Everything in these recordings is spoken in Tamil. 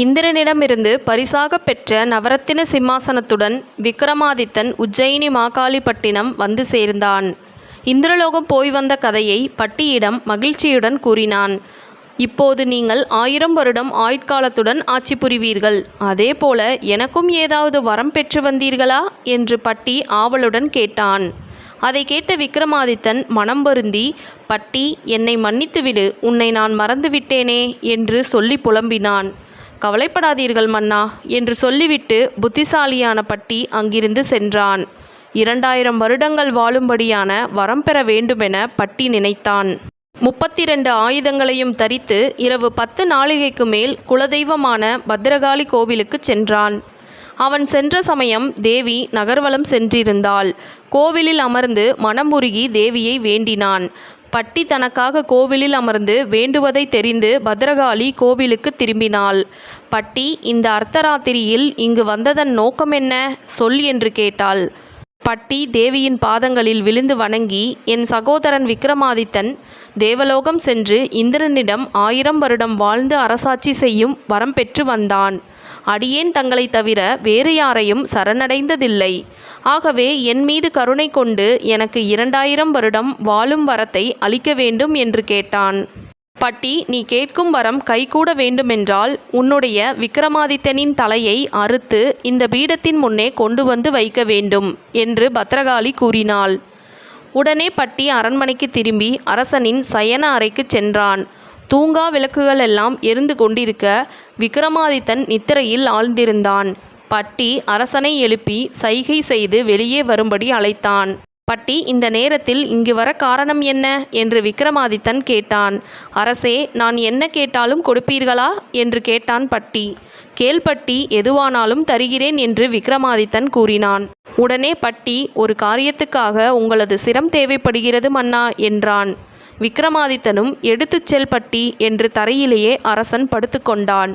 இந்திரனிடமிருந்து பரிசாகப் பெற்ற நவரத்தின சிம்மாசனத்துடன் விக்ரமாதித்தன் உஜ்ஜயினி மாகாளிப்பட்டினம் வந்து சேர்ந்தான். இந்திரலோகம் போய் வந்த கதையை பட்டியிடம் மகிழ்ச்சியுடன் கூறினான். இப்போது நீங்கள் ஆயிரம் வருடம் ஆயுட்காலத்துடன் ஆட்சி புரிவீர்கள். அதேபோல எனக்கும் ஏதாவது வரம் பெற்று வந்தீர்களா? என்று பட்டி ஆவலுடன் கேட்டான். அதை கேட்ட விக்ரமாதித்தன் மனம் வருந்தி பட்டி என்னை மன்னித்துவிடு உன்னை நான் மறந்துவிட்டேனே என்று சொல்லி புலம்பினான். கவலைப்படாதீர்கள் மன்னா என்று சொல்லிவிட்டு புத்திசாலியான பட்டி அங்கிருந்து சென்றான். இரண்டாயிரம் வருடங்கள் வாழும்படியான வரம் பெற வேண்டுமென பட்டி நினைத்தான். முப்பத்தி ரெண்டு ஆயுதங்களையும் தரித்து இரவு பத்து நாளிகைக்கு மேல் குலதெய்வமான பத்ரகாளி கோவிலுக்குச் சென்றான். அவன் சென்ற சமயம் தேவி நகர்வலம் சென்றிருந்தாள். கோவிலில் அமர்ந்து மனம் தேவியை வேண்டினான். பட்டி தனக்காக கோவிலில் அமர்ந்து வேண்டுவதைத் தெரிந்து பத்ரகாளி கோவிலுக்குத் திரும்பினாள். பட்டி இந்த அர்த்தராத்திரியில் இங்கு வந்ததன் நோக்கம் என்ன சொல் என்று கேட்டாள். பட்டி தேவியின் பாதங்களில் விழுந்து வணங்கி என் சகோதரன் விக்ரமாதித்தன் தேவலோகம் சென்று இந்திரனிடம் ஆயிரம் வருடம் வாழ்ந்து அரசாட்சி செய்யும் வரம் பெற்று வந்தான். அடியேன் தங்களைத் தவிர வேறு யாரையும் சரணடைந்ததில்லை. ஆகவே என் மீது கருணை கொண்டு எனக்கு இரண்டாயிரம் வருடம் வாழும் வரத்தை அளிக்க வேண்டும் என்று கேட்டான். பட்டி நீ கேட்கும் வரம் கைகூட வேண்டுமென்றால் உன்னுடைய விக்ரமாதித்தனின் தலையை அறுத்து இந்த பீடத்தின் முன்னே கொண்டு வந்து வைக்க வேண்டும் என்று பத்ரகாளி கூறினாள். உடனே பட்டி அரண்மனைக்கு திரும்பி அரசனின் சயன அறைக்குச் சென்றான். தூங்கா விளக்குகளெல்லாம் எரிந்து கொண்டிருக்க விக்ரமாதித்தன் நித்திரையில் ஆழ்ந்திருந்தான். பட்டி அரசனை எழுப்பி சைகை செய்து வெளியே வரும்படி அழைத்தான். பட்டி இந்த நேரத்தில் இங்கு வர காரணம் என்ன? என்று விக்ரமாதித்தன் கேட்டான். அரசே நான் என்ன கேட்டாலும் கொடுப்பீர்களா? என்று கேட்டான் பட்டி. கேள்பட்டி எதுவானாலும் தருகிறேன் என்று விக்ரமாதித்தன் கூறினான். உடனே பட்டி ஒரு காரியத்துக்காக உங்களது சிரம் தேவைப்படுகிறது மன்னா என்றான். விக்ரமாதித்தனும் எடுத்துச் செல் பட்டி என்று தரையிலேயே அரசன் படுத்துக்கொண்டான்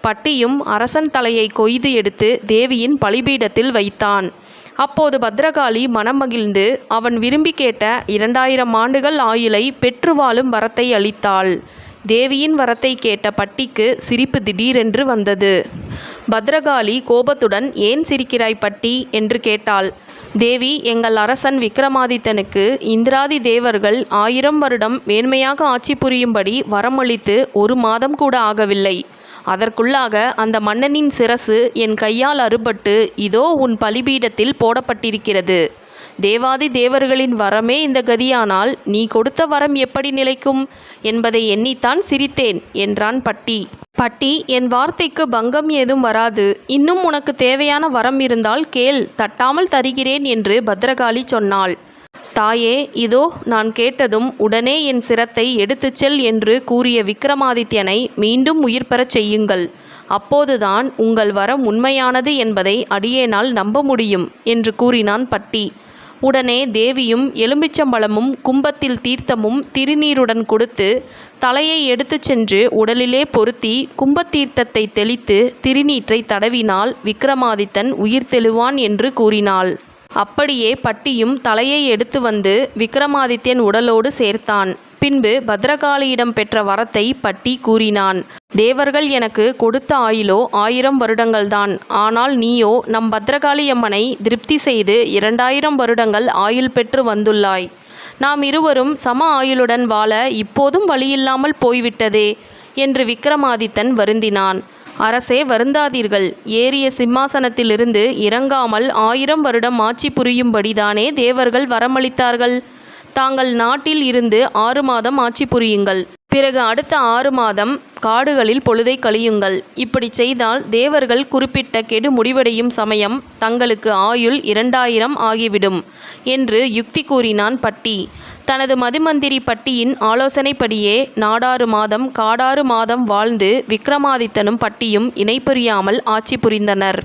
பட்டியும் அரசன் தலையை கொய்து எடுத்து தேவியின் பலிபீடத்தில் வைத்தான். அப்போது பத்ரகாளி மனம் மகிழ்ந்து அவன் விரும்பிக் கேட்ட இரண்டாயிரம் ஆண்டுகள் ஆயுளை பெற்று வாழும் வரத்தை அளித்தாள். தேவியின் வரத்தைக் கேட்ட பட்டிக்கு சிரிப்பு திடீரென்று வந்தது. பத்ரகாளி கோபத்துடன் ஏன் சிரிக்கிறாய் பட்டி? என்று கேட்டாள். தேவி எங்கள் அரசன் விக்ரமாதித்தனுக்கு இந்திராதி தேவர்கள் ஆயிரம் வருடம் மேன்மையாக ஆட்சி புரியும்படி வரமளித்து ஒரு மாதம் கூட ஆகவில்லை. அதற்குள்ளாக அந்த மன்னனின் சிரசு என் கையால் அறுபட்டு இதோ உன் பலிபீடத்தில் போடப்பட்டிருக்கிறது. தேவாதி தேவர்களின் வரமே இந்த கதியானால் நீ கொடுத்த வரம் எப்படி நிலைக்கும்? என்பதை எண்ணித்தான் சிரித்தேன் என்றான் பட்டி. பட்டி என் வார்த்தைக்கு பங்கம் ஏதும் வராது. இன்னும் உனக்குத் தேவையான வரம் இருந்தால் கேள் தட்டாமல் தருகிறேன் என்று பத்ரகாளி சொன்னாள். தாயே இதோ நான் கேட்டதும் உடனே என் சிரத்தை எடுத்துச் செல் என்று கூறிய விக்ரமாதித்யனை மீண்டும் உயிர் பெறச் செய்யுங்கள். அப்போதுதான் உங்கள் வரம் உண்மையானது என்பதை அடியேனால் நம்ப முடியும் என்று கூறினான் பட்டி. உடனே தேவியும் எலும்பிச்சம்பழமும் கும்பத்தில் தீர்த்தமும் திருநீருடன் கொடுத்து தலையை எடுத்துச் சென்று உடலிலே பொருத்தி கும்பத்தீர்த்தத்தை தெளித்து திருநீற்றைத் தடவினால் விக்ரமாதித்தன் உயிர்த்தெழுவான் என்று கூறினாள். அப்படியே பட்டியும் தலையை எடுத்து வந்து விக்ரமாதித்யன் உடலோடு சேர்த்தான். பின்பு பத்ரகாளியிடம் பெற்ற வரத்தைப் பட்டி கூறினான். தேவர்கள் எனக்குக் கொடுத்த ஆயுளோ ஆயிரம் வருடங்கள்தான். ஆனால் நீயோ நம் பத்ரகாளியம்மனை திருப்தி செய்து இரண்டாயிரம் வருடங்கள் ஆயுள் பெற்று வந்துள்ளாய். நாம் இருவரும் சம ஆயுளுடன் வாழ இப்போதும் வழியில்லாமல் போய்விட்டதே என்று விக்ரமாதித்தன் வருந்தினான். அரசே வருந்தாதீர்கள். ஏறிய சிம்மாசனத்திலிருந்து இறங்காமல் ஆயிரம் வருடம் ஆட்சி புரியும்படிதானே தேவர்கள் வரமளித்தார்கள். தாங்கள் நாட்டில் இருந்து ஆறு மாதம் ஆட்சி புரியுங்கள். பிறகு அடுத்த ஆறு மாதம் காடுகளில் பொழுதை கழியுங்கள். இப்படிச் செய்தால் தேவர்கள் குறிப்பிட்ட கெடு முடிவடையும் சமயம் தங்களுக்கு ஆயுள் இரண்டாயிரம் ஆகிவிடும் என்று யுக்தி கூறினான் பட்டி. தனது மதுமந்திரி பட்டியின் ஆலோசனைப்படியே நாடாறு மாதம் காடாறு மாதம் வாழ்ந்து விக்ரமாதித்தனும் பட்டியும் இணைபுரியாமல் ஆட்சி புரிந்தனர்.